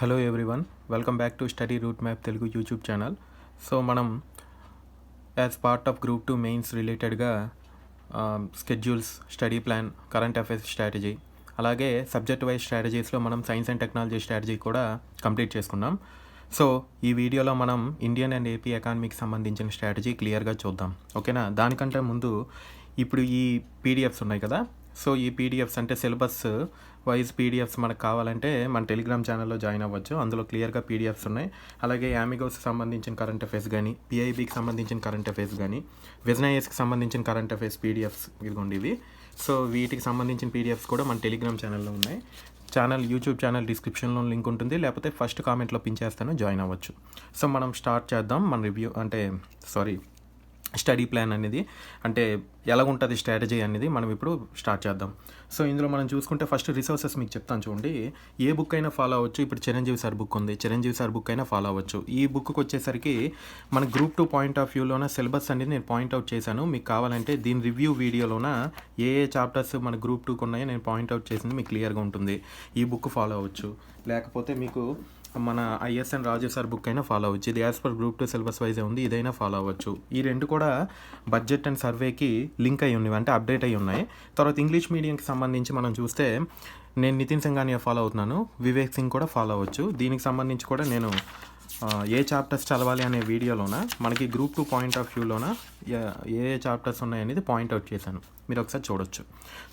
Hello everyone welcome back to study route map Telugu YouTube channel so మనం as part of group two mains రిలేటెడ్గా schedules study plan current affairs strategy అలాగే subject wise స్ట్రాటజీస్లో మనం science and technology strategy కూడా complete చేసుకున్నాం. So ఈ వీడియోలో మనం ఇండియన్ అండ్ ఏపీ ఎకానమీకి సంబంధించిన స్ట్రాటజీ క్లియర్గా చూద్దాం. ఓకేనా దానికంటే ముందు ఇప్పుడు ఈ పీడిఎఫ్స్ ఉన్నాయి కదా? సో ఈ పీడిఎఫ్స్ అంటే సిలబస్ వైజ్ పీడిఎఫ్స్ మనకు కావాలంటే మన టెలిగ్రామ్ ఛానల్లో జాయిన్ అవ్వచ్చు. అందులో క్లియర్గా పీడిఎఫ్స్ ఉన్నాయి. అలాగే యామిగోస్కి సంబంధించిన కరెంట్ అఫైర్స్ కానీ పిఐబికి సంబంధించిన కరెంట్ అఫైర్స్ కానీ విజనైఎస్కి సంబంధించిన కరెంట్ అఫైర్స్ పీడిఎఫ్స్ ఇదిగోండి ఇవి. సో వీటికి సంబంధించిన పీడిఎఫ్స్ కూడా మన టెలిగ్రామ్ ఛానల్లో ఉన్నాయి. ఛానల్ యూట్యూబ్ ఛానల్ డిస్క్రిప్షన్లో లింక్ ఉంటుంది. లేకపోతే ఫస్ట్ కామెంట్లో పిన్ చేస్తాను జాయిన్ అవ్వచ్చు. సో మనం స్టార్ట్ చేద్దాం. మన రివ్యూ అంటే సారీ స్టడీ ప్లాన్ అనేది అంటే ఎలాగుంటుంది స్ట్రాటజీ అనేది మనం ఇప్పుడు స్టార్ట్ చేద్దాం. సో ఇందులో మనం చూసుకుంటే ఫస్ట్ రిసోర్సెస్ మీకు చెప్తాను చూడండి. ఏ బుక్ అయినా ఫాలో అవ్వచ్చు. ఇప్పుడు చిరంజీవి సార్ బుక్ ఉంది. చిరంజీవి సార్ బుక్ అయినా ఫాలో అవ్వచ్చు. ఈ బుక్కి వచ్చేసరికి మన గ్రూప్ టూ పాయింట్ ఆఫ్ వ్యూలోన సిలబస్ అనేది నేను పాయింట్అవుట్ చేశాను. మీకు కావాలంటే దీని రివ్యూ వీడియోలోన ఏ ఏ చాప్టర్స్ మన గ్రూప్ టూకి ఉన్నాయో నేను పాయింట్అవుట్ చేసింది మీకు క్లియర్గా ఉంటుంది. ఈ బుక్ ఫాలో అవ్వచ్చు. లేకపోతే మీకు మన ఐఎస్ఎన్ రాజు సార్ బుక్ అయినా ఫాలో అవ్వచ్చు. ఇది as per group two syllabus yj ఉంది ఇదైనా ఫాలో అవ్వచ్చు. ఈ రెండు కూడా బడ్జెట్ అండ్ సర్వేకి లింక్ అయి ఉన్నాయి అంటే అప్డేట్ అయి ఉన్నాయి. తర్వాత ఇంగ్లీష్ మీడియంకి సంబంధించి మనం చూస్తే నేను నితిన్ సింగానియా ఫాలో అవుతున్నాను వివేక్ సింగ్ కూడా ఫాలో అవ్వచ్చు. దీనికి సంబంధించి కూడా నేను ఏ చాప్టర్స్ చదవాలి అనే వీడియోలోన? మనకి గ్రూప్ టూ పాయింట్ ఆఫ్ వ్యూలోన ఏ ఏ చాప్టర్స్ ఉన్నాయనేది పాయింట్అవుట్ చేశాను. మీరు ఒకసారి చూడొచ్చు.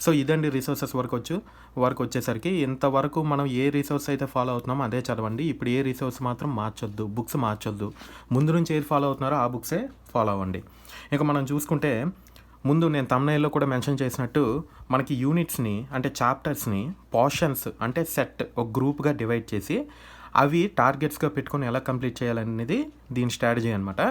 సో ఇదండి రిసోర్సెస్ వరకు వచ్చు. వరకు వచ్చేసరికి ఇంతవరకు మనం ఏ రిసోర్స్ అయితే ఫాలో అవుతున్నామో అదే చదవండి. ఇప్పుడు ఏ రిసోర్స్ మాత్రం మార్చొద్దు. బుక్స్ మార్చొద్దు. ముందు నుంచి ఏది ఫాలో అవుతున్నారో ఆ బుక్సే ఫాలో అవ్వండి. ఇక మనం చూసుకుంటే ముందు నేను తమ్నైల్లో కూడా మెన్షన్ చేసినట్టు మనకి యూనిట్స్ని అంటే చాప్టర్స్ని పోర్షన్స్ అంటే సెట్ ఒక గ్రూప్గా డివైడ్ చేసి అవి టార్గెట్స్గా పెట్టుకొని ఎలా కంప్లీట్ చేయాలనేది దీని స్ట్రాటజీ అనమాట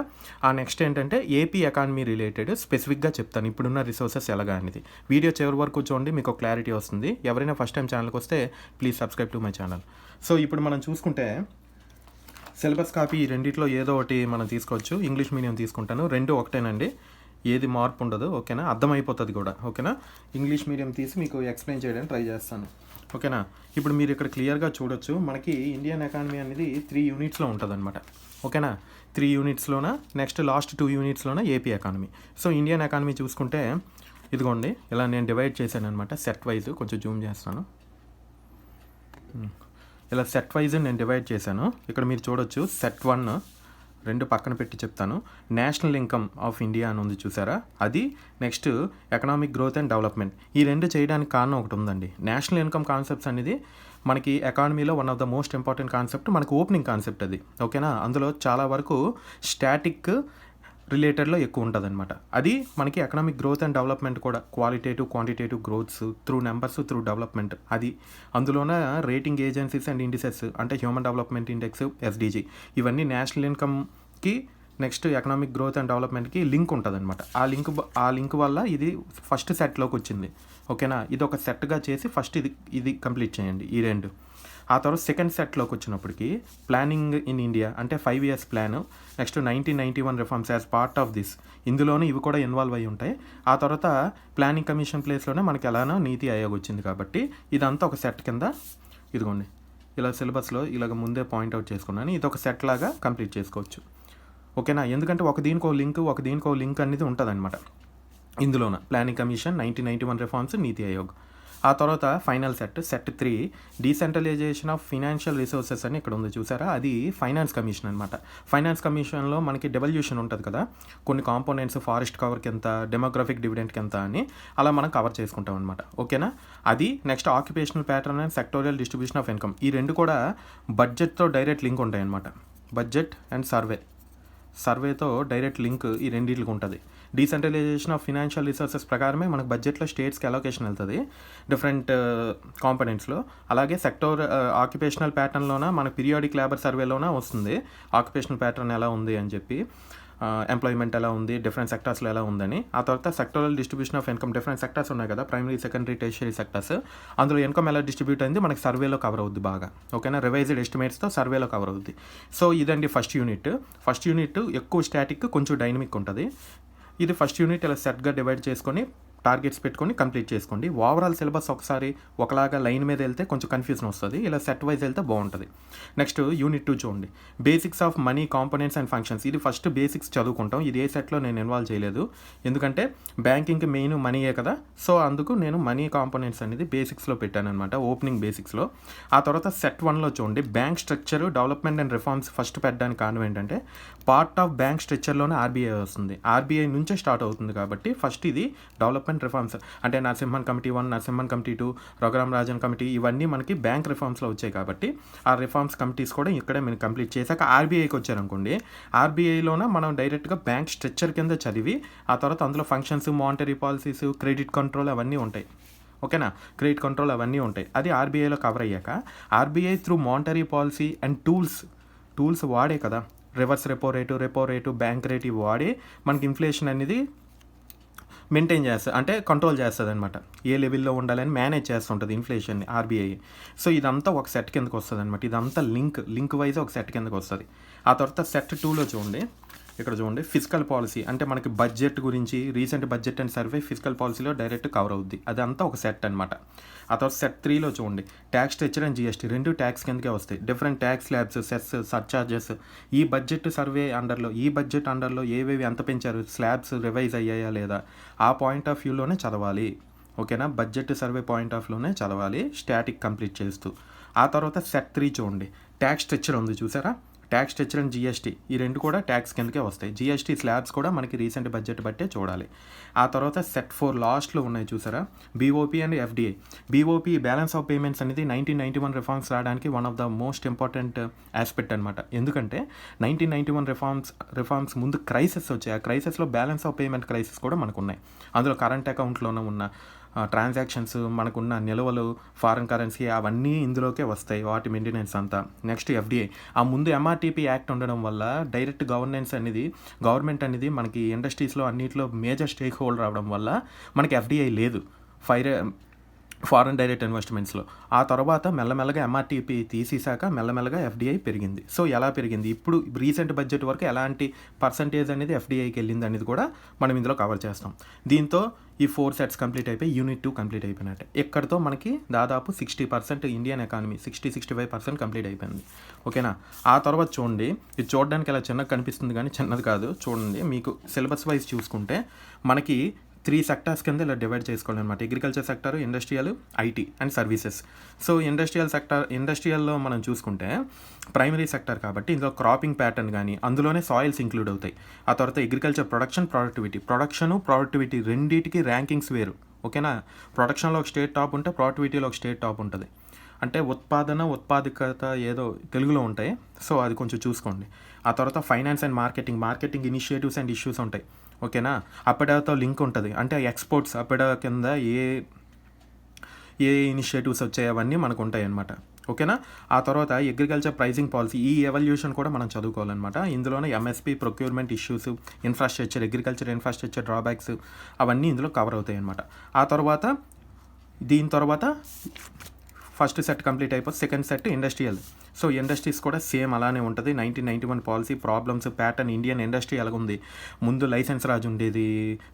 ఆ నెక్స్ట్ ఏంటంటే ఏపీ ఎకానమీ రిలేటెడ్ స్పెసిఫిక్గా చెప్తాను. ఇప్పుడున్న రిసోర్సెస్ ఎలాగా అనేది. వీడియో చివరి వరకు చూడండి మీకు క్లారిటీ వస్తుంది. ఎవరైనా ఫస్ట్ టైం ఛానల్కి వస్తే please subscribe to my channel. So ఇప్పుడు మనం చూసుకుంటే సిలబస్ కాపీ రెండిట్లో ఏదో ఒకటి మనం తీసుకోవచ్చు. ఇంగ్లీష్ మీడియం తీసుకుంటాను. రెండు ఒకటేనండి. ఏది మార్పు ఉండదు ఓకేనా? అర్థమైపోతుంది కూడా ఓకేనా? ఇంగ్లీష్ మీడియం తీసి మీకు ఎక్స్ప్లెయిన్ చేయడానికి ట్రై చేస్తాను ఓకేనా? ఇప్పుడు మీరు ఇక్కడ క్లియర్గా చూడొచ్చు మనకి ఇండియన్ ఎకానమీ అనేది త్రీ యూనిట్స్లో ఉంటుంది ఓకేనా? త్రీ యూనిట్స్లోన? Next last two యూనిట్స్లోన? AP economy. So Indian economy చూసుకుంటే ఇదిగోండి ఇలా నేను డివైడ్ చేశాను అనమాట సెట్ వైజ్ కొంచెం జూమ్ చేస్తాను. ఇలా సెట్ వైజ్ నేను డివైడ్ చేశాను ఇక్కడ మీరు చూడొచ్చు సెట్ వన్ రెండు పక్కన పెట్టి చెప్తాను. నేషనల్ ఇన్కమ్ ఆఫ్ ఇండియా అని ఉంది చూసారా? అది next economic growth and development. ఈ రెండు చేయడానికి కారణం ఒకటి ఉందండి. నేషనల్ ఇన్కమ్ కాన్సెప్ట్స్ అనేది మనకి ఎకానమీలో one of the most important concept మనకు ఓపెనింగ్ కాన్సెప్ట్ అది. ఓకేనా? అందులో చాలా వరకు స్టాటిక్ రిలేటెడ్లో ఎక్కువ ఉంటుంది అనమాట అది మనకి ఎకనామిక్ గ్రోత్ అండ్ డెవలప్మెంట్ కూడా qualitative quantitative growths through numbers through development అది అందులోన రేటింగ్ ఏజెన్సీస్ అండ్ ఇండిసెస్ అంటే హ్యూమన్ డెవలప్మెంట్ ఇండెక్స్ ఎస్డిజి ఇవన్నీ నేషనల్ ఇన్కమ్కి నెక్స్ట్ ఎకనామిక్ గ్రోత్ అండ్ డెవలప్మెంట్కి లింక్ ఉంటుంది అనమాట ఆ లింక్ ఆ లింక్ వల్ల ఇది ఫస్ట్ సెట్లోకి వచ్చింది ఓకేనా? ఇది ఒక సెట్గా చేసి ఫస్ట్ ఇది ఇది కంప్లీట్ చేయండి. ఈ రెండు. ఆ తర్వాత సెకండ్ సెట్లోకి వచ్చినప్పటికి ప్లానింగ్ ఇన్ ఇండియా అంటే five years plan next nineteen ninety one reforms as part of this ఇందులోనే ఇవి కూడా ఇన్వాల్వ్ అయి ఉంటాయి. ఆ తర్వాత ప్లానింగ్ కమిషన్ ప్లేస్లోనే మనకి ఎలానో నీతి ఆయోగ్ వచ్చింది కాబట్టి ఇదంతా ఒక సెట్ కింద ఇదిగోండి. ఇలా సిలబస్లో ఇలాగ ముందే పాయింట్అవుట్ చేసుకున్నాను. ఇది ఒక సెట్ లాగా కంప్లీట్ చేసుకోవచ్చు. ఓకేనా? ఎందుకంటే ఒక దీనికో లింక్ ఒక దీనికో లింక్ అనేది ఉంటుందన్నమాట. ఇందులోన planning commission nineteen ninety one reforms NITI Aayog. ఆ తర్వాత final set set three decentralization of financial resources అని ఇక్కడ ఉంది చూసారా? అది ఫైనాన్స్ కమిషన్ అనమాట ఫైనాన్స్ కమిషన్లో మనకి డెవల్యూషన్ ఉంటుంది కదా? కొన్ని కాంపోనెంట్స్ ఫారెస్ట్ కవర్కి ఎంత డెమోగ్రఫిక్ డివిడెంట్కి ఎంత అని అలా మనం కవర్ చేసుకుంటాం అనమాట ఓకేనా? అది next occupational pattern and sectoral distribution of income. ఈ రెండు కూడా బడ్జెట్తో డైరెక్ట్ లింక్ ఉంటాయి అనమాట బడ్జెట్ అండ్ సర్వే. సర్వేతో డైరెక్ట్ లింక్ ఈ రెండింటికి ఉంటుంది. డీసెంట్రలైజేషన్ ఆఫ్ ఫినాన్షియల్ రిసోర్సెస్ ప్రకారమే మనకు బడ్జెట్లో స్టేట్స్కి అలొకేషన్ వెళ్తుంది. డిఫరెంట్ కాంపనెంట్స్లో. అలాగే సెక్టర్ ఆక్యుపేషనల్ ప్యాటర్న్లోన మన పీరియాడిక్ లేబర్ సర్వేలోన వస్తుంది. ఆక్యుపేషనల్ ప్యాటర్న్ ఎలా ఉంది అని చెప్పి. ఎంప్లాయ్మెంట్ ఎలా ఉంది డిఫరెంట్ సెక్టర్స్లో ఎలా ఉందని. ఆ తర్వాత sectoral distribution of income different sectors ఉన్నాయి కదా ప్రైమరీ సెకండరీ టెరిషరీ సెక్టర్స్ అందులో ఇన్కమ్ ఎలా డిస్ట్రిబ్యూట్ అయింది మనకి సర్వేలో కవర్ అవుద్ది బాగా. ఓకేనా రివైజ్డ్ ఎస్టిమేట్స్తో సర్వేలో కవర్ అవుద్ది. సో ఇదండి ఫస్ట్ యూనిట్ ఫస్ట్ యూనిట్ ఎక్కువ స్టాటిక్ కొంచెం డైనమిక్ ఉంటుంది. ఇది ఫస్ట్ యూనిట్ ఇలా సెట్గా డివైడ్ చేసుకొని టార్గెట్స్ పెట్టుకొని కంప్లీట్ చేసుకోండి. ఓవరాల్ సిలబస్ ఒకసారి ఒకలాగా లైన్ మీద వెళ్తే కొంచెం కన్ఫ్యూజన్ వస్తుంది. ఇలా సెట్ వైజ్ వెళ్తే బాగుంటుంది. నెక్స్ట్ యూనిట్ టూ చూడండి. Basics of money components and functions ఇది ఫస్ట్ బేసిక్స్ చదువుకుంటాం. ఇది ఏ సెట్లో నేను ఇన్వాల్వ్ చేయలేదు. ఎందుకంటే బ్యాంకింగ్కి మెయిన్ మనీయే కదా. సో అందుకు నేను మనీ కాంపోనెంట్స్ అనేది బేసిక్స్లో పెట్టాను అనమాట ఓపెనింగ్ బేసిక్స్లో ఆ తర్వాత సెట్ వన్లో చూడండి. Bank structure development and reforms first పెట్టడానికి కారణం ఏంటంటే పార్ట్ ఆఫ్ బ్యాంక్ స్ట్రక్చర్లోనే ఆర్బీఐ వస్తుంది. ఆర్బీఐ నుంచే స్టార్ట్ అవుతుంది కాబట్టి ఫస్ట్ ఇది డెవలప్మెంట్ రిఫార్మ్స్ అంటే Narasimhan committee one Narasimhan committee two Raghuram Rajan committee ఇవన్నీ మనకి బ్యాంక్ రిఫార్మ్స్లో వచ్చాయి కాబట్టి ఆ రిఫార్మ్స్ కమిటీస్ కూడా ఇక్కడే మీరు కంప్లీట్ చేశాక ఆర్బీఐకి వచ్చారనుకోండి. ఆర్బీఐలోన మనం డైరెక్ట్గా బ్యాంక్ స్ట్రక్చర్ కింద చదివి ఆ తర్వాత అందులో functions monetary policies credit control అవన్నీ ఉంటాయి. ఓకేనా? క్రెడిట్ కంట్రోల్ అవన్నీ ఉంటాయి. అది ఆర్బీఐలో కవర్ అయ్యాక RBI through monetary policy and tools tools వాడే కదా. Reverse repo rate repo rate bank rate ఇవి వాడి మనకి ఇన్ఫ్లేషన్ అనేది మెయింటైన్ చేస్తుంది అంటే కంట్రోల్ చేస్తుంది అనమాట ఏ లెవెల్లో ఉండాలని మేనేజ్ చేస్తుంటుంది ఇన్ఫ్లేషన్ని ఆర్బీఐ సో ఇదంతా ఒక సెట్ కిందకి వస్తుంది అనమాట ఇదంతా లింక్ లింక్ వైజ్ ఒక సెట్ కిందకి వస్తుంది ఆ తర్వాత సెట్ టూలో చూడండి. ఇక్కడ చూడండి ఫిజికల్ పాలసీ అంటే మనకి బడ్జెట్ గురించి recent budget and survey physical పాలసీలో డైరెక్ట్ కవర్ అవుద్ది. అదంతా ఒక సెట్ అనమాట ఆ తర్వాత సెట్ త్రీలో చూడండి ట్యాక్స్ స్ట్రక్చర్ అండ్ జిఎస్టీ రెండు ట్యాక్స్ కిందకే వస్తాయి. Different tax slabs cess surcharges ఈ బడ్జెట్ సర్వే అండర్లో ఈ బడ్జెట్ అండర్లో ఏవేవి ఎంత పెంచారు? స్లాబ్స్ రివైజ్ అయ్యాయా లేదా? ఆ పాయింట్ ఆఫ్ వ్యూలోనే చదవాలి. ఓకేనా బడ్జెట్ సర్వే పాయింట్ ఆఫ్ వ్యూలోనే చదవాలి స్టాటిక్ కంప్లీట్ చేస్తూ. ఆ తర్వాత సెట్ త్రీ చూడండి ట్యాక్స్ స్ట్రక్చర్ ఉంది చూసారా? ట్యాక్స్ స్ట్రక్చర్ అండ్ జిఎస్టీ ఈ రెండు కూడా ట్యాక్స్ కిందకే వస్తాయి. జిఎస్టీ స్లాబ్స్ కూడా మనకి రీసెంట్ బడ్జెట్ బట్టే చూడాలి. ఆ తర్వాత సెట్ ఫోర్ లాస్ట్లో ఉన్నాయి చూసారా? BOP and FDI BOP balance of payments అనేది నైన్టీన్ నైన్టీ వన్ రిఫార్మ్స్ రావడానికి one of the most important aspect అనమాట ఎందుకంటే nineteen ninety one reforms reforms ముందు క్రైసిస్ వచ్చాయి. ఆ క్రైసిస్లో బ్యాలెన్స్ ఆఫ్ పేమెంట్ క్రైసిస్ కూడా మనకు ఉన్నాయి. అందులో కరెంట్ అకౌంట్లోనే ఉన్న ట్రాన్సాక్షన్స్ మనకున్న నిల్వలు ఫారెన్ కరెన్సీ అవన్నీ ఇందులోకే వస్తాయి వాటి మెయింటెనెన్స్ అంతా. నెక్స్ట్ ఎఫ్డిఐ ఆ ముందు ఎంఆర్టీపీ యాక్ట్ ఉండడం వల్ల డైరెక్ట్ గవర్నెన్స్ అనేది గవర్నమెంట్ అనేది మనకి ఇండస్ట్రీస్లో అన్నింటిలో మేజర్ స్టేక్ హోల్డర్ అవడం వల్ల మనకి ఎఫ్డిఐ లేదు. ఫైర్ ఫారెన్ డైరెక్ట్ ఇన్వెస్ట్మెంట్స్లో. ఆ తర్వాత మెల్లమెల్లగా ఎంఆర్టీపీ తీసేశాక మెల్లమెల్లగా ఎఫ్డీఐ పెరిగింది. సో ఎలా పెరిగింది? ఇప్పుడు రీసెంట్ బడ్జెట్ వరకు ఎలాంటి పర్సంటేజ్ అనేది ఎఫ్డీఐకి వెళ్ళింది అనేది కూడా మనం ఇందులో కవర్ చేస్తాం. దీంతో ఈ ఫోర్ సెట్స్ కంప్లీట్ అయిపోయి యూనిట్ టూ కంప్లీట్ అయిపోయినట్టే. ఇక్కడతో మనకి దాదాపు sixty percent Indian economy sixty sixty five percent complete అయిపోయింది. ఓకేనా? ఆ తర్వాత చూడండి ఇది చూడడానికి అలా చిన్నగా కనిపిస్తుంది కానీ చిన్నది కాదు. చూడండి మీకు సిలబస్ వైజ్ చూసుకుంటే మనకి త్రీ సెక్టార్స్ కింద ఇలా డివైడ్ చేసుకోవాలి అనమాట agriculture sector industrial IT and services so industrial sector ఇండస్ట్రియల్లో మనం చూసుకుంటే ప్రైమరీ సెక్టర్ కాబట్టి ఇందులో క్రాపింగ్ ప్యాటర్న్ కానీ అందులోనే సాయిల్స్ ఇంక్లూడ్ అవుతాయి. ఆ తర్వాత agriculture production productivity production productivity రెండింటికి ర్యాంకింగ్స్ వేరు. ఓకేనా? ప్రొడక్షన్లో ఒక స్టేట్ టాప్ ఉంటే ప్రొడక్టివిటీలో ఒక స్టేట్ టాప్ ఉంటుంది. అంటే ఉత్పాదన ఉత్పాదకత ఏదో తెలుగులో ఉంటాయి. సో అది కొంచెం చూసుకోండి. ఆ తర్వాత finance and marketing marketing initiatives and issues ఉంటాయి. ఓకేనా? అప్పడాతో లింక్ ఉంటుంది. అంటే ఎక్స్పోర్ట్స్ అప్పడా కింద ఏ ఏ ఇనిషియేటివ్స్ వచ్చాయి అవన్నీ మనకు ఉంటాయి అన్నమాట ఓకేనా? ఆ తర్వాత అగ్రికల్చర్ ప్రైజింగ్ పాలసీ ఈ ఎవల్యూషన్ కూడా మనం చదువుకోవాలన్నమాట. ఇందులోనే MSP procurement issues infrastructure agriculture infrastructure drawbacks అవన్నీ ఇందులో కవర్ అవుతాయి అన్నమాట ఆ తర్వాత దీని తర్వాత ఫస్ట్ సెట్ కంప్లీట్ అయిపోతే second set industrial so industries కూడా సేమ్ అలానే ఉంటుంది. Nineteen ninety one policy problems pattern Indian industry ఎలాగుంది ముందు లైసెన్స్ రాజు ఉండేది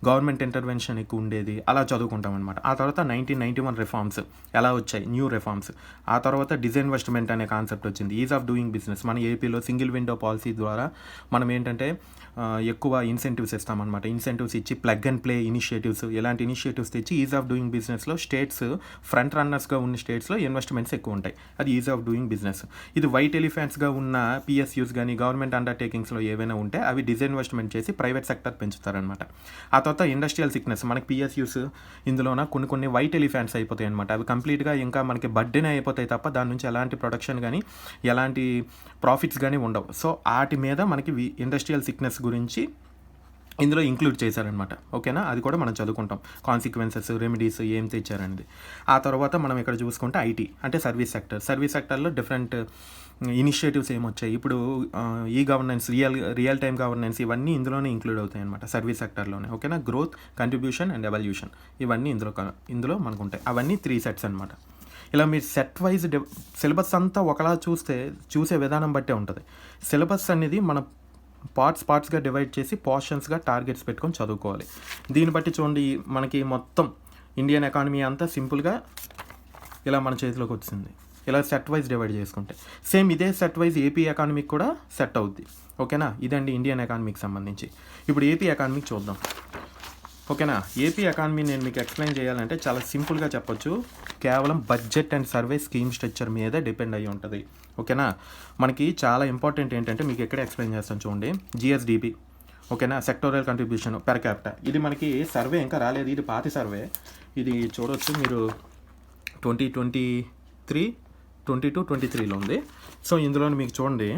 గవర్నమెంట్ ఇంటర్వెన్షన్ ఎక్కువ ఉండేది అలా చదువుకుంటాం అనమాట ఆ తర్వాత నైన్టీన్ నైన్టీ వన్ రిఫార్మ్స్ ఎలా వచ్చాయి? న్యూ రిఫార్మ్స్ ఆ తర్వాత డిజైన్వెస్ట్మెంట్ అనే కాన్సెప్ట్ వచ్చింది. ఈజ్ ఆఫ్ డూయింగ్ బిజినెస్ మన ఏపీలో సింగిల్ విండో పాలసీ ద్వారా మనం ఏంటంటే ఎక్కువ ఇన్సెంటివ్స్ ఇస్తామన్నమాట. ఇన్సెంటివ్స్ ఇచ్చి ప్లగ్ అండ్ ప్లే ఇనిషియేటివ్స్ ఇలాంటి ఇనిషియేటివ్స్ తెచ్చి ఈజ్ ఆఫ్ డూయింగ్ బిజినెస్లో స్టేట్స్ ఫ్రంట్ రన్నర్స్గా ఉన్న స్టేట్స్లో ఇన్వెస్ట్మెంట్స్ ఎక్కువ ఉంటాయి. అది ఈజ్ ఆఫ్ డూయింగ్ బిజినెస్ ఇది వైట్ ఎలిఫెంట్స్గా ఉన్న పిఎస్యూస్ కానీ గవర్నమెంట్ అండర్టేకింగ్స్లో ఏవైనా ఉంటే అవి డిజైన్వెస్ట్మెంట్ చేసి ప్రైవేట్ సెక్టర్ పెంచుతారనమాట ఆ తర్వాత ఇండస్ట్రియల్ సిక్నెస్ మనకి పిఎస్యూస్ ఇందులోన కొన్ని కొన్ని వైట్ ఎలిఫెంట్స్ అయిపోతాయి అనమాట అవి కంప్లీట్గా ఇంకా మనకి బర్డెనే అయిపోతాయి తప్ప దాని నుంచి ఎలాంటి ప్రొడక్షన్ కానీ ఎలాంటి ప్రాఫిట్స్ కానీ ఉండవు. సో వాటి మీద మనకి ఇండస్ట్రియల్ సిక్నెస్ గురించి ఇందులో ఇంక్లూడ్ చేశారనమాట ఓకేనా? అది కూడా మనం చదువుకుంటాం. కాన్సిక్వెన్సెస్ రెమెడీస్ ఏం తెచ్చారనేది. ఆ తర్వాత మనం ఇక్కడ చూసుకుంటే ఐటీ అంటే సర్వీస్ సెక్టర్ సర్వీస్ సెక్టర్లో డిఫరెంట్ ఇనిషియేటివ్స్ ఏమొచ్చాయి ఇప్పుడు e governance real real time governance ఇవన్నీ ఇందులోనే ఇంక్లూడ్ అవుతాయి అనమాట సర్వీస్ సెక్టర్లోనే ఓకేనా? గ్రోత్ కంట్రిబ్యూషన్ అండ్ ఎవల్యూషన్ ఇవన్నీ ఇందులో క- ఇందులో మనకు ఉంటాయి అవన్నీ త్రీ సెట్స్ అనమాట ఇలా మీరు సెట్ వైజ్ సిలబస్ అంతా ఒకలా చూస్తే చూసే విధానం బట్టే ఉంటుంది. సిలబస్ అనేది మన పార్ట్స్ పార్ట్స్గా డివైడ్ చేసి పోర్షన్స్గా టార్గెట్స్ పెట్టుకొని చదువుకోవాలి. దీన్ని బట్టి చూడండి మనకి మొత్తం ఇండియన్ ఎకానమీ అంతా సింపుల్గా ఇలా మన చేతిలోకి వచ్చింది. ఇలా సెట్ వైజ్ డివైడ్ చేసుకుంటే. సేమ్ ఇదే సెట్ వైజ్ ఏపీ ఎకానమీకి కూడా సెట్ అవుద్ది. ఓకేనా? ఇదండి ఇండియన్ ఎకానమీకి సంబంధించి. ఇప్పుడు ఏపీ ఎకానమీకి చూద్దాం. ఓకేనా? ఏపీ ఎకానమీ నేను మీకు ఎక్స్ప్లెయిన్ చేయాలంటే చాలా సింపుల్గా చెప్పొచ్చు. కేవలం budget and survey scheme structure మీద డిపెండ్ అయ్యి ఉంటుంది. ఓకేనా? మనకి చాలా ఇంపార్టెంట్ ఏంటంటే మీకు ఎక్కడ ఎక్స్ప్లెయిన్ చేస్తాను చూడండి. జిఎస్డిపి. ఓకేనా? సెక్టోరియల్ కంట్రిబ్యూషన్ పెర్ క్యాపిటల్ ఇది మనకి సర్వే ఇంకా రాలేదు. ఇది పాతి సర్వే. ఇది చూడవచ్చు మీరు. Twenty twenty three twenty two twenty త్రీలో ఉంది. సో ఇందులో మీకు చూడండి.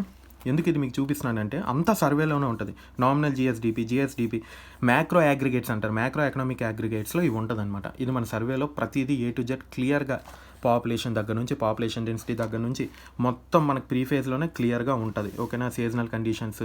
ఎందుకు ఇది మీకు చూపిస్తున్నానంటే అంత సర్వేలోనే ఉంటుంది. Nominal GSDP GSDP macro aggregates అంటారు. మ్యాక్రో ఎకనామిక్ అగ్రిగేట్స్లో ఇవి ఉంటుంది ఇది మన సర్వేలో ప్రతిదీ ఏ టు జెడ్ క్లియర్గా పాపులేషన్ దగ్గర నుంచి పాపులేషన్ డెన్సిటీ దగ్గర నుంచి మొత్తం మనకు ప్రీ ఫేజ్లోనే క్లియర్గా ఉంటుంది. ఓకేనా? సీజనల్ కండిషన్స్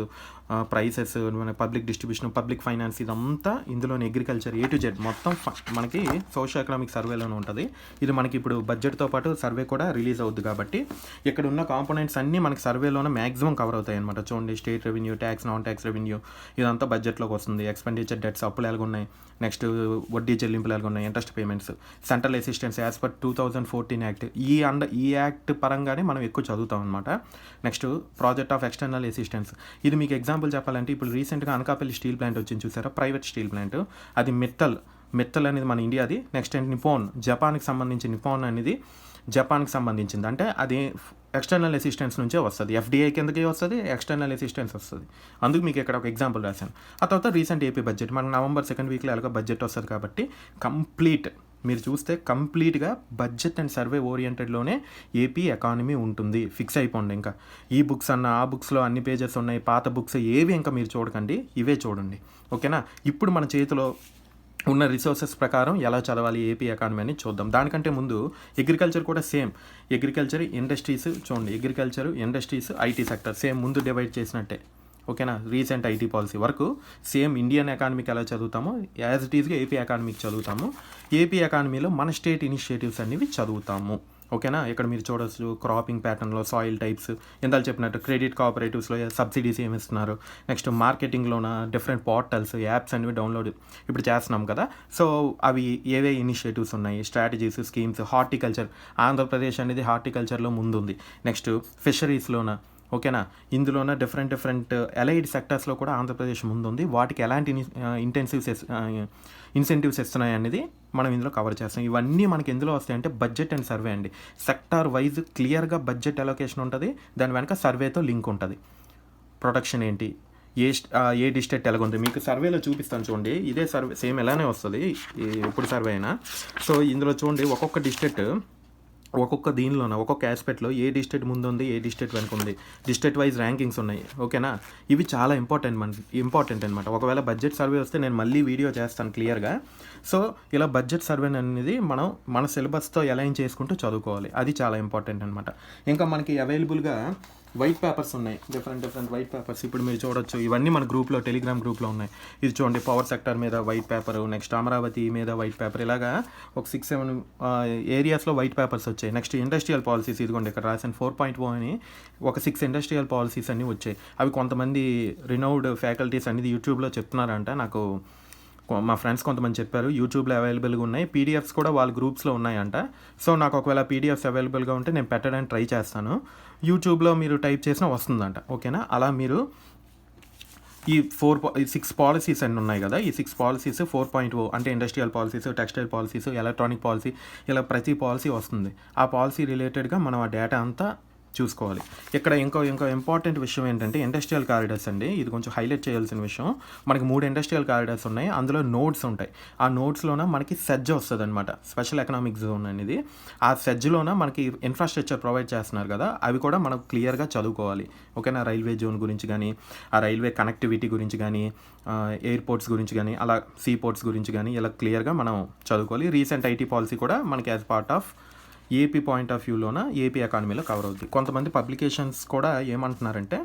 ప్రైసెస్ మన పబ్లిక్ డిస్ట్రిబ్యూషన్ పబ్లిక్ ఫైనాన్స్ ఇదంతా ఇందులోని అగ్రికల్చర్ ఏ టు జెడ్ మొత్తం ఫ- మనకి సోషల్ ఎకనామిక్ సర్వేలోనే ఉంటుంది. ఇది మనకి ఇప్పుడు బడ్జెట్తో పాటు సర్వే కూడా రిలీజ్ అవుద్ది కాబట్టి ఇక్కడ ఉన్న కాంపోనెంట్స్ అన్నీ మనకి సర్వేలోనే మ్యాక్సిమం కవర్ అవుతాయి అనమాట చూడండి state revenue tax non tax revenue ఇదంతా బడ్జెట్లోకి వస్తుంది. ఎక్స్పెండిచర్ డెట్స్ అప్పులు ఎలాగ ఉన్నాయి నెక్స్ట్ వడ్డీ చెల్లింపులు ఎలాగ ఉన్నాయి interest payments central assistance as per two thousand four fourteen act ఈ అండ ఈ యాక్ట్ పరంగానే మనం ఎక్కువ చదువుతాం అనమాట next project of external assistance ఇది మీకు ఎగ్జాంపుల్ చెప్పాలంటే ఇప్పుడు రీసెంట్గా అనకాపల్లి స్టీల్ ప్లాంట్ వచ్చింది చూసారా? ప్రైవేట్ స్టీల్ ప్లాంట్ అది మెత్తల్ మెత్తల్ అనేది మన ఇండియాది. నెక్స్ట్ ఏంటి నిపోన్ జపాన్కి సంబంధించి నిపోన్ అనేది జపాన్కి సంబంధించింది. అంటే అది ఎక్స్టర్నల్ అసిస్టెన్స్ నుంచే వస్తుంది. ఎఫ్డిఐ కిందకి వస్తుంది ఎక్స్టర్నల్ అసిస్టెన్స్ వస్తుంది. అందుకు మీకు ఇక్కడ ఒక ఎగ్జాంపుల్ రాశాను. ఆ తర్వాత రీసెంట్ ఏపీ బడ్జెట్ మనకు నవంబర్ సెకండ్ వీక్లో ఎలాగో బడ్జెట్ వస్తుంది కాబట్టి కంప్లీట్ మీరు చూస్తే కంప్లీట్గా బడ్జెట్ అండ్ సర్వే ఓరియంటెడ్లోనే ఏపీ ఎకానమీ ఉంటుంది ఫిక్స్ అయిపోండి ఇంకా. ఈ బుక్స్ అన్న ఆ బుక్స్లో అన్ని పేజెస్ ఉన్నాయి పాత బుక్స్ ఏవి ఇంకా మీరు చూడకండి ఇవే చూడండి. ఓకేనా? ఇప్పుడు మన చేతిలో ఉన్న రిసోర్సెస్ ప్రకారం ఎలా చదవాలి ఏపీ ఎకానమీ అని చూద్దాం. దానికంటే ముందు అగ్రికల్చర్ కూడా సేమ్. అగ్రికల్చర్ ఇండస్ట్రీస్ చూడండి. Agriculture industries IT sector same ముందు డివైడ్ చేసినట్టే. ఓకేనా? రీసెంట్ ఐటీ పాలసీ వరకు సేమ్ ఇండియన్ ఎకానమీకి ఎలా చదువుతామో యాజ్ ఇట్ ఈస్గా ఏపీ ఎకానమీకి చదువుతాము. ఏపీ ఎకానమీలో మన స్టేట్ ఇనిషియేటివ్స్ అనేవి చదువుతాము. ఓకేనా? ఇక్కడ మీరు చూడొచ్చు క్రాపింగ్ ప్యాటర్న్లో సాయిల్ టైప్స్ ఇందాక చెప్పినట్టు క్రెడిట్ కోఆపరేటివ్స్లో సబ్సిడీస్ ఏమి ఇస్తున్నారు. నెక్స్ట్ మార్కెటింగ్లోన డిఫరెంట్ పోర్టల్స్ యాప్స్ అనేవి డౌన్లోడ్ ఇప్పుడు చేస్తున్నాం కదా. సో అవి ఏవే ఇనిషియేటివ్స్ ఉన్నాయి? స్ట్రాటజీస్ స్కీమ్స్ హార్టికల్చర్ ఆంధ్రప్రదేశ్ అనేది హార్టికల్చర్లో ముందుంది. నెక్స్ట్ ఫిషరీస్లోన? ఓకేనా? ఇందులోన డిఫరెంట్ డిఫరెంట్ ఎలైడ్ సెక్టర్స్లో కూడా ఆంధ్రప్రదేశ్ ముందుంది. వాటికి ఎలాంటి ఇంటెన్సివ్స్ ఇన్సెంటివ్స్ ఇస్తున్నాయి అనేది మనం ఇందులో కవర్ చేస్తాం. ఇవన్నీ మనకి ఎందులో వస్తాయంటే బడ్జెట్ అండ్ సర్వే అండి. సెక్టార్ వైజ్ క్లియర్గా బడ్జెట్ అలొకేషన్ ఉంటుంది. దాని వెనక సర్వేతో లింక్ ఉంటుంది. ప్రొడక్షన్ ఏంటి? ఏ ఏ డిస్ట్రిక్ట్ ఎలాగుంది? మీకు సర్వేలో చూపిస్తాను చూడండి. ఇదే సర్వే సేమ్ ఎలానే వస్తుంది. ఎప్పుడు సర్వే అయినా. సో ఇందులో చూడండి ఒక్కొక్క డిస్ట్రిక్ట్ ఒక్కొక్క దీనిలోన ఒక్కొక్క ఆస్పెక్ట్లో ఏ డిస్ట్రిక్ట్ ముందు ఉంది ఏ డిస్ట్రిక్ట్ వెనక ఉంది డిస్ట్రిక్ట్ వైజ్ ర్యాంకింగ్స్ ఉన్నాయి ఓకేనా? ఇవి చాలా ఇంపార్టెంట్ మన ఇంపార్టెంట్ అనమాట ఒకవేళ బడ్జెట్ సర్వే వస్తే నేను మళ్ళీ వీడియో చేస్తాను క్లియర్గా సో ఇలా బడ్జెట్ సర్వే అనేది మనం మన సిలబస్తో అలైన్ చేసుకుంటూ చదువుకోవాలి. అది చాలా ఇంపార్టెంట్ అనమాట ఇంకా మనకి అవైలబుల్గా వైట్ పేపర్స్ ఉన్నాయి. డిఫరెంట్ డిఫరెంట్ వైట్ పేపర్స్ ఇప్పుడు మీరు చూడొచ్చు ఇవన్నీ మన గ్రూప్లో టెలిగ్రామ్ గ్రూప్లో ఉన్నాయి. ఇది చూడండి పవర్ సెక్టర్ మీద వైట్ పేపర్ నెక్స్ట్ అమరావతి మీద వైట్ పేపర్ ఇలాగా ఒక సిక్స్ సెవెన్ ఏరియాస్లో వైట్ పేపర్స్ వచ్చాయి. నెక్స్ట్ ఇండస్ట్రియల్ పాలసీస్ ఇదిగోండి ఇక్కడ రాసిన ఫోర్ పాయింట్ ఓ అని ఒక సిక్స్ ఇండస్ట్రియల్ పాలసీస్ అన్నీ వచ్చాయి. అవి కొంతమంది రినౌడ్ ఫ్యాకల్టీస్ అనేది యూట్యూబ్లో చెప్తున్నారంట. నాకు మా ఫ్రెండ్స్ కొంతమంది చెప్పారు యూట్యూబ్లో అవైలబుల్గా ఉన్నాయి. పీడిఎఫ్స్ కూడా వాళ్ళ గ్రూప్స్లో ఉన్నాయంట. సో నాకు ఒకవేళ పీడిఎఫ్స్ అవైలబుల్గా ఉంటే నేను పెట్టడానికి ట్రై చేస్తాను. యూట్యూబ్లో మీరు టైప్ చేసినా వస్తుందంట. ఓకేనా? అలా మీరు ఈ ఫోర్ సిక్స్ పాలసీస్ అన్నీ ఉన్నాయి కదా? ఈ six policies four point o అంటే industrial policies textile policies electronic policy ఇలా ప్రతి పాలసీ వస్తుంది. ఆ పాలసీ రిలేటెడ్గా మనం ఆ డేటా అంతా చూసుకోవాలి. ఇక్కడ ఇంకో ఇంకో ఇంపార్టెంట్ విషయం ఏంటంటే ఇండస్ట్రియల్ కారిడార్స్ అండి. ఇది కొంచెం హైలైట్ చేయాల్సిన విషయం. మనకి మూడు ఇండస్ట్రియల్ కారిడార్స్ ఉన్నాయి. అందులో నోట్స్ ఉంటాయి. ఆ నోట్స్లోన మనకి సెజ్ వస్తుంది అనమాట స్పెషల్ ఎకనామిక్ జోన్ అనేది. ఆ సెజ్లోన మనకి ఇన్ఫ్రాస్ట్రక్చర్ ప్రొవైడ్ చేస్తున్నారు కదా. అవి కూడా మనం క్లియర్గా చదువుకోవాలి. ఓకేనా? రైల్వే జోన్ గురించి కానీ ఆ రైల్వే కనెక్టివిటీ గురించి కానీ ఎయిర్పోర్ట్స్ గురించి కానీ అలా సీ పోర్ట్స్ గురించి కానీ ఇలా క్లియర్గా మనం చదువుకోవాలి. రీసెంట్ ఐటీ పాలసీ కూడా మనకి as part of AP point of వ్యూలోన AP ఎకానమీలో కవర్ అవుద్ది. కొంతమంది పబ్లికేషన్స్ కూడా ఏమంటున్నారంటే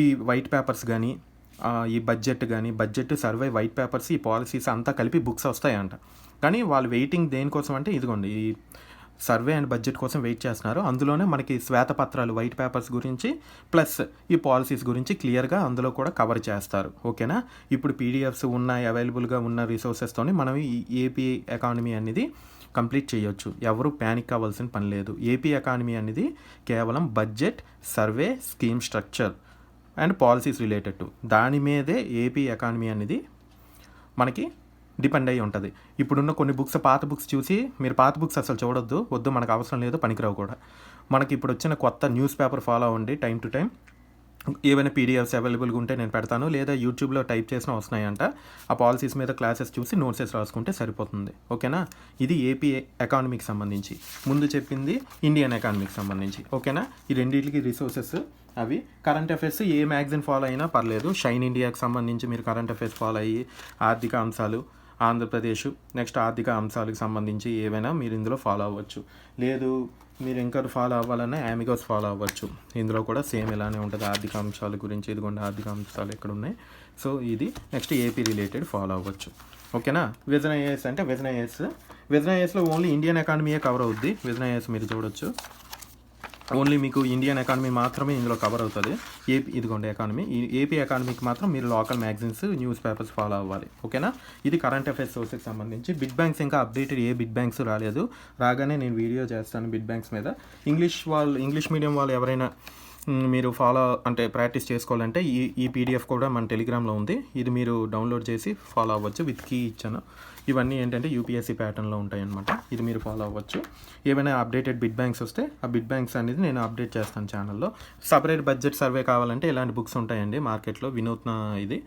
ఈ వైట్ పేపర్స్ కానీ ఈ బడ్జెట్ కానీ బడ్జెట్ సర్వే వైట్ పేపర్స్ ఈ పాలసీస్ అంతా కలిపి బుక్స్ వస్తాయంట. కానీ వాళ్ళు వెయిటింగ్ దేనికోసం అంటే ఇదిగోండి ఈ సర్వే అండ్ బడ్జెట్ కోసం వెయిట్ చేస్తున్నారు. అందులోనే మనకి శ్వేతపత్రాలు వైట్ పేపర్స్ గురించి ప్లస్ ఈ పాలసీస్ గురించి క్లియర్గా అందులో కూడా కవర్ చేస్తారు. ఓకేనా? ఇప్పుడు పీడిఎఫ్స్ ఉన్నాయి అవైలబుల్గా ఉన్న రిసోర్సెస్తోని మనం ఈ ఏపీ ఎకానమీ అనేది కంప్లీట్ చేయొచ్చు. ఎవరు ప్యానిక్ అవ్వాల్సిన పని లేదు. ఏపీ ఎకానమీ అనేది కేవలం budget survey scheme structure and policies related. To దాని మీదే ఏపీ ఎకానమీ అనేది మనకి డిపెండ్ అయి ఉంటుంది. ఇప్పుడున్న కొన్ని బుక్స్ పాత బుక్స్ చూసి మీరు పాత బుక్స్ అసలు చూడొద్దు. వద్దు మనకు అవసరం లేదు పనికిరావు కూడా. మనకి ఇప్పుడు వచ్చిన కొత్త న్యూస్ పేపర్ ఫాలో అవ్వండి టైం టు టైం ఏవైనా పీడిఎఫ్స్ అవైలబుల్గా ఉంటే నేను పెడతాను లేదా యూట్యూబ్లో టైప్ చేసిన వస్తున్నాయంట. ఆ పాలసీస్ మీద క్లాసెస్ చూసి నోట్సెస్ రాసుకుంటే సరిపోతుంది. ఓకేనా? ఇది ఏపీ ఎకానమీకి సంబంధించి. ముందు చెప్పింది ఇండియన్ ఎకానమీకి సంబంధించి. ఓకేనా? ఈ రెండింటికి రిసోర్సెస్ అవి. కరెంట్ అఫైర్స్ ఏ మ్యాగజైన్ ఫాలో అయినా పర్లేదు. షైన్ ఇండియాకి సంబంధించి మీరు కరెంట్ అఫైర్స్ ఫాలో అయ్యి ఆర్థిక అంశాలు ఆంధ్రప్రదేశ్. నెక్స్ట్ ఆర్థిక అంశాలకు సంబంధించి ఏవైనా మీరు ఇందులో ఫాలో అవ్వచ్చు. లేదు మీరు ఇంకా ఫాలో అవ్వాలన్నా యామికోస్ ఫాలో అవ్వచ్చు. ఇందులో కూడా సేమ్ ఇలానే ఉంటుంది. ఆర్థిక అంశాల గురించి ఇదిగోండి ఆర్థిక అంశాలు ఎక్కడ ఉన్నాయి సో ఇది నెక్స్ట్ ఏపీ రిలేటెడ్ ఫాలో అవ్వచ్చు. ఓకేనా? విజన్ ఐఏఎస్ అంటే విజన్ ఐఏఎస్ విజన్ ఐఏఎస్లో ఓన్లీ ఇండియన్ ఎకానమీయే కవర్ అవుద్ది? విజన్ ఐఏఎస్ మీరు చూడొచ్చు. ఓన్లీ మీకు ఇండియన్ ఎకానమీ మాత్రమే ఇందులో కవర్ అవుతుంది. ఏపీ ఇదిగోండి ఎకానమీ. ఏపీ ఎకానమీకి మాత్రం మీరు local magazines news papers follow అవ్వాలి. ఓకేనా? ఇది కరెంట్ అఫైర్స్ సోర్సెస్కి సంబంధించి. బిడ్ బ్యాంక్స్ ఇంకా అప్డేటెడ్ ఏ బిడ్ బ్యాంక్స్ రాలేదు. రాగానే నేను వీడియో చేస్తాను బిడ్ బ్యాంక్స్ మీద. ఇంగ్లీష్ వాళ్ళు ఇంగ్లీష్ మీడియం వాళ్ళు ఎవరైనా మీరు ఫాలో అంటే ప్రాక్టీస్ చేసుకోవాలంటే ఈ ఈ పీడిఎఫ్ కూడా మన టెలిగ్రామ్లో ఉంది. ఇది మీరు డౌన్లోడ్ చేసి ఫాలో అవ్వచ్చు విత్ కీ ఇచ్చాను. ఇవన్నీ ఏంటంటే యూపీఎస్సీ ప్యాటర్న్లో ఉంటాయన్నమాట. ఇది మీరు ఫాలో అవ్వచ్చు. ఏమైనా అప్డేటెడ్ బిడ్ బ్యాంక్స్ వస్తే ఆ బిడ్ బ్యాంక్స్ అనేది నేను అప్డేట్ చేస్తాను ఛానల్లో. సపరేట్ బడ్జెట్ సర్వే కావాలంటే ఇలాంటి బుక్స్ ఉంటాయండి మార్కెట్లో. వినూత్న ఇది.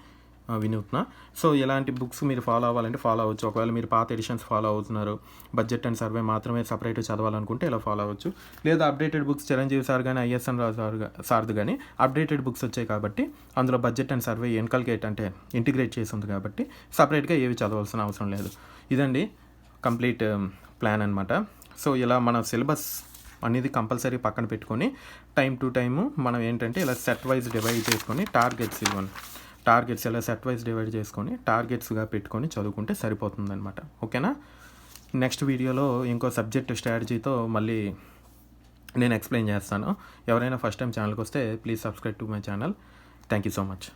వినూత్న. సో ఇలాంటి బుక్స్ మీరు ఫాలో అవ్వాలంటే ఫాలో అవ్వచ్చు. ఒకవేళ మీరు పాత ఎడిషన్స్ ఫాలో అవుతున్నారు బడ్జెట్ అండ్ సర్వే మాత్రమే సపరేట్ చదవాలనుకుంటే ఇలా ఫాలో అవ్వచ్చు. లేదా అప్డేటెడ్ బుక్స్ చిరంజీవి సార్ కానీ ఐఎస్ఎన్ రావు సార్ సార్ది కానీ అప్డేటెడ్ బుక్స్ వచ్చాయి కాబట్టి అందులో బడ్జెట్ అండ్ సర్వే ఎన్కల్కేట్ అంటే ఇంటిగ్రేట్ చేసి ఉంది కాబట్టి సపరేట్గా ఏవి చదవాల్సిన అవసరం లేదు. ఇదండి కంప్లీట్ ప్లాన్ అనమాట సో ఇలా మన సిలబస్ అనేది కంపల్సరీ పక్కన పెట్టుకొని టైం టు టైము మనం ఏంటంటే ఇలా సెట్ వైజ్ డివైడ్ చేసుకొని టార్గెట్స్ ఇవ్వండి. టార్గెట్స్ ఇలా సెట్ వైజ్ డివైడ్ చేసుకొని టార్గెట్స్గా పెట్టుకొని చదువుకుంటే సరిపోతుందనమాట ఓకేనా? నెక్స్ట్ వీడియోలో ఇంకో సబ్జెక్ట్ స్ట్రాటజీతో మళ్ళీ నేను ఎక్స్ప్లెయిన్ చేస్తాను. ఎవరైనా ఫస్ట్ టైం ఛానల్కి వస్తే please subscribe to my channel thank you so much